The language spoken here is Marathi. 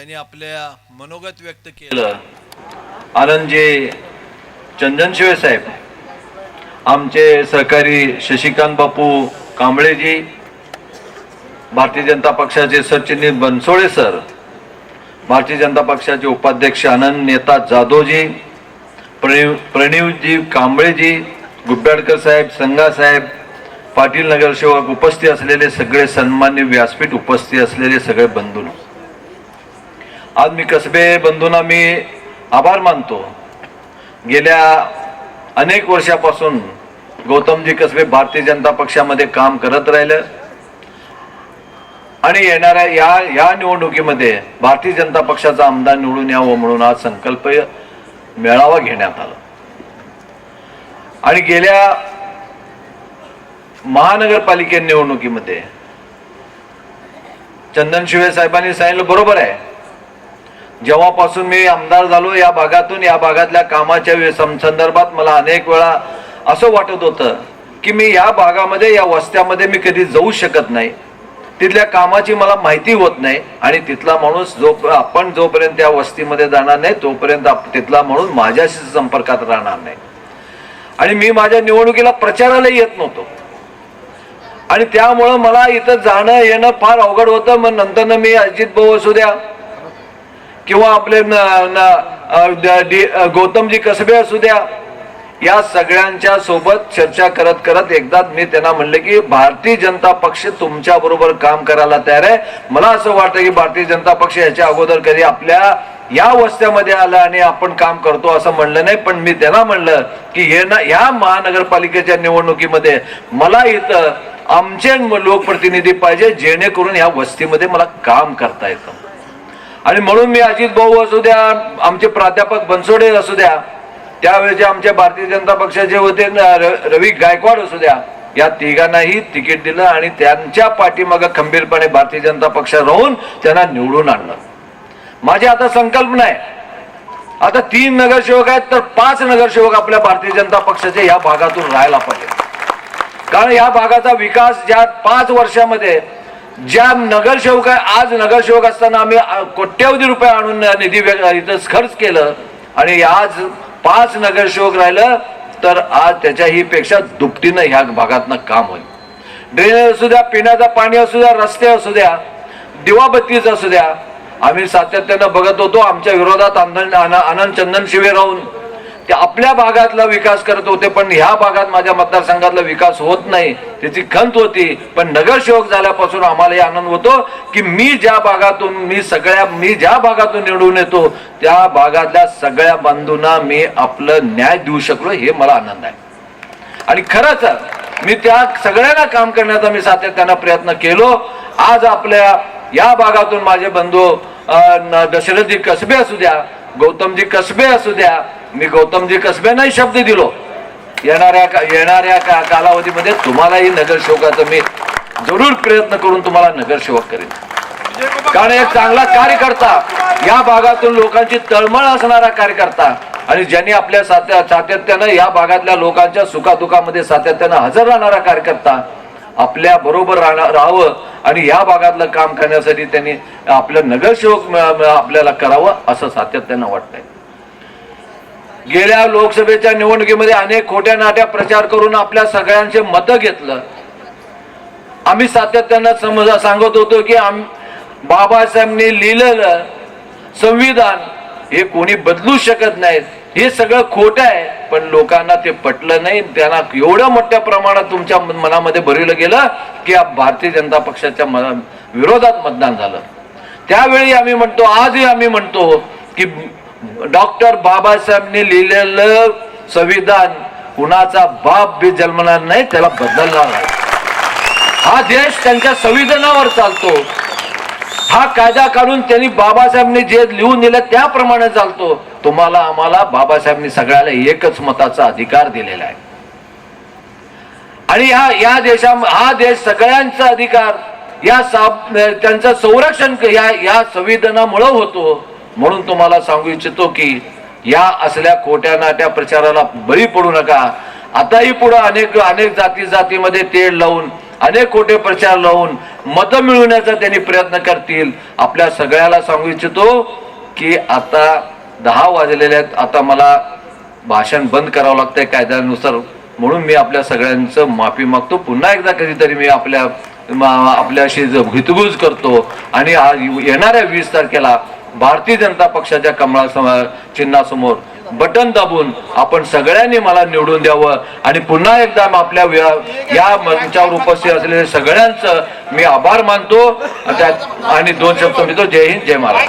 ज्यांनी आपल्या मनोगत व्यक्त केलं. आनंदजी चंदनशिवे साहेब. आमचे सहकारी शशिकांत बापू कांबळेजी भारतीय जनता पक्षाचे सरचिटणीस बनसोळे सर भारतीय जनता पक्षाचे उपाध्यक्ष आनंद नेता जाधवजी प्रणीव प्रणीवजी कांबळेजी गुब्बाडकर साहेब संघासाहेब पाटील नगरसेवक उपस्थित असलेले सगळे सन्मान्य व्यासपीठ उपस्थित असलेले सगळे बंधू आज मी कसबे बंधूंना मी आभार मानतो. गेल्या अनेक वर्षापासून गौतमजी कसबे भारतीय जनता पक्षामध्ये काम करत राहिलं. आणि येणाऱ्या या या निवडणुकीमध्ये भारतीय जनता पक्षाचा आमदार निवडून यावं म्हणून आज संकल्प मेळावा घेण्यात आला. आणि गेल्या महानगरपालिके निवडणुकीमध्ये चंदन शिवे साहेबांनी सांगितलं बरोबर आहे. जेव्हापासून मी आमदार झालो या भागातून या भागातल्या कामाच्या संदर्भात मला अनेक वेळा असं वाटत होतं की मी या भागामध्ये या वस्त्यामध्ये मी कधी जाऊ शकत नाही. तिथल्या कामाची मला माहिती होत नाही आणि तिथला माणूस जो आपण जोपर्यंत त्या वस्तीमध्ये जाणार नाही तोपर्यंत आप- तिथला माणूस माझ्याशी संपर्कात राहणार नाही. आणि मी माझ्या निवडणुकीला प्रचाराला येत नव्हतो. आणि त्यामुळं मला इथं जाणं येणं फार अवघड होतं. मग नंतर मी अजित भाऊ असू द्या किंवा आपले न, डी- गौतमजी कसबे असू द्या या सगळ्यांच्या सोबत चर्चा करत करत एकदा मी त्यांना म्हणले की भारतीय जनता पक्ष तुमच्या बरोबर काम करायला तयार आहे. मला असं वाटतं की भारतीय जनता पक्ष याच्या अगोदर कधी आपल्या या वस्त्यामध्ये आलं आणि आपण काम करतो असं म्हणलं नाही पण मी त्यांना म्हणलं की हे ना या महानगरपालिकेच्या निवडणुकीमध्ये मला इथं आमचे लोकप्रतिनिधी पाहिजे जेणेकरून या वस्तीमध्ये मला काम करता येतं. आणि म्हणून मी अजित भाऊ असू द्या आमचे प्राध्यापक बनसोडे असू द्या त्यावेळेचे आमच्या भारतीय जनता पक्षाचे होते र- रवी गायकवाड असू द्या या तिघांनाही तिकीट दिलं आणि त्यांच्या पाठीमागं खंबीरपणे भारतीय जनता पक्ष राहून त्यांना निवडून आणलं. माझी आता संकल्पना आहे. आता तीन नगरसेवक आहेत तर पाच नगरसेवक आपल्या भारतीय जनता पक्षाचे या भागातून राहायला पाहिजे कारण या भागाचा विकास ज्या पाच वर्षामध्ये ज्या नगरसेवक आहे आज नगरसेवक असताना आम्ही कोट्यवधी रुपये आणून निधी इथं खर्च केलं. आणि आज पाच नगरसेवक राहिलं तर आज त्याच्याही पेक्षा दुपटीनं ह्या भागातनं काम होईल. ड्रेनेज असू द्या पिण्याचं पाणी असू द्या रस्ते असू द्या दिवाबत्तीच असू द्या आम्ही सातत्यानं बघत होतो आमच्या विरोधात आनंद आनंद चंदन शिवे राहून ते आपल्या भागातला विकास करत होते पण ह्या भागात माझ्या मतदारसंघातला विकास होत नाही. त्याची खंत होती. पण नगरसेवक झाल्यापासून आम्हालाही आनंद होतो की मी ज्या भागातून मी सगळ्या मी ज्या भागातून निवडून येतो त्या भागातल्या सगळ्या बंधूंना मी आपलं न्याय देऊ शकलो हे मला आनंद आहे. आणि खरंच मी त्या सगळ्यांना काम करण्याचा मी सातत्यानं प्रयत्न केलो. आज आपल्या या भागातून माझे बंधू दशरथी दशरथजी कसबे असू द्या गौतमजी कसबे असू द्या मी गौतमजी कसबेनाही शब्द दिलो. येणाऱ्या का- येणाऱ्या का- कालावधीमध्ये तुम्हालाही नगरसेवकाचं मी जरूर प्रयत्न करून तुम्हाला नगरसेवक करेन. कारण एक चांगला कार्यकर्ता या भागातून लोकांची तळमळ असणारा कार्यकर्ता आणि ज्यांनी आपल्या सात्या सातत्यानं या भागातल्या लोकांच्या सुखादुखामध्ये सातत्यानं हजर राहणारा कार्यकर्ता आपल्या बरोबर राहणार राहावं आणि या भागातलं काम करण्यासाठी त्यांनी आपलं नगरसेवक आपल्याला करावं असं सातत्यानं वाटतंय. गेल्या लोकसभेच्या निवडणुकीमध्ये अनेक खोट्या नाट्या प्रचार करून आपल्या सगळ्यांचे मतं घेतलं. आम्ही सातत्यानं समजा सांगत होतो की आम बाबासाहेबांनी लिहिलेलं संविधान हे कोणी बदलू शकत नाहीत. हे सगळं खोटं आहे पण लोकांना ते पटलं नाही. त्यांना एवढ्या मोठ्या प्रमाणात तुमच्या मनामध्ये भरवलं गेलं की या भारतीय जनता पक्षाच्या मना विरोधात मतदान झालं. त्यावेळी आम्ही म्हणतो आजही आम्ही म्हणतो की डॉक्टर बाबासाहेबांनी लिहिलेलं संविधान कुणाचा बाप बी जन्मणार नाही त्याला बदलणार नाही. हा देश त्यांच्या संविधानावर चालतो. हा कायदा काढून त्यांनी बाबासाहेबांनी जे लिहून दिलं त्याप्रमाणे चालतो. तुम्हाला आम्हाला बाबासाहेबांनी सगळ्याला एकच मताचा अधिकार दिलेला आहे. आणि या या देशा हा देश सगळ्यांचा अधिकार या साब त्यांचं संरक्षण या या संविधानामुळं होतो. म्हणून तुम्हाला सांगू इच्छितो की या असल्या खोट्या नाट्या प्रचाराला बळी पडू नका. आताही पुढे अनेक अनेक जाती जातीमध्ये तेढ लावून अनेक खोटे प्रचार लावून मतं मिळवण्याचा त्यांनी प्रयत्न करतील. आपल्या सगळ्याला सांगू इच्छितो की आता दहा वाजलेले आहेत. आता मला भाषण बंद करावं लागतंय कायद्यानुसार. म्हणून मी आपल्या सगळ्यांचं माफी मागतो. पुन्हा एकदा कधीतरी मी आपल्या आपल्याशी ज- हितगुज करतो. आणि येणाऱ्या वीस तारखेला भारतीय जनता पक्षाच्या कमळासमोर चिन्हासमोर बटन दाबून आपण सगळ्यांनी मला निवडून द्यावं. आणि पुन्हा एकदा आपल्या व्या- या मंचावर उपस्थित असलेल्या सगळ्यांचं मी आभार मानतो. आणि दोन शब्द म्हणतो जय हिंद जय महाराज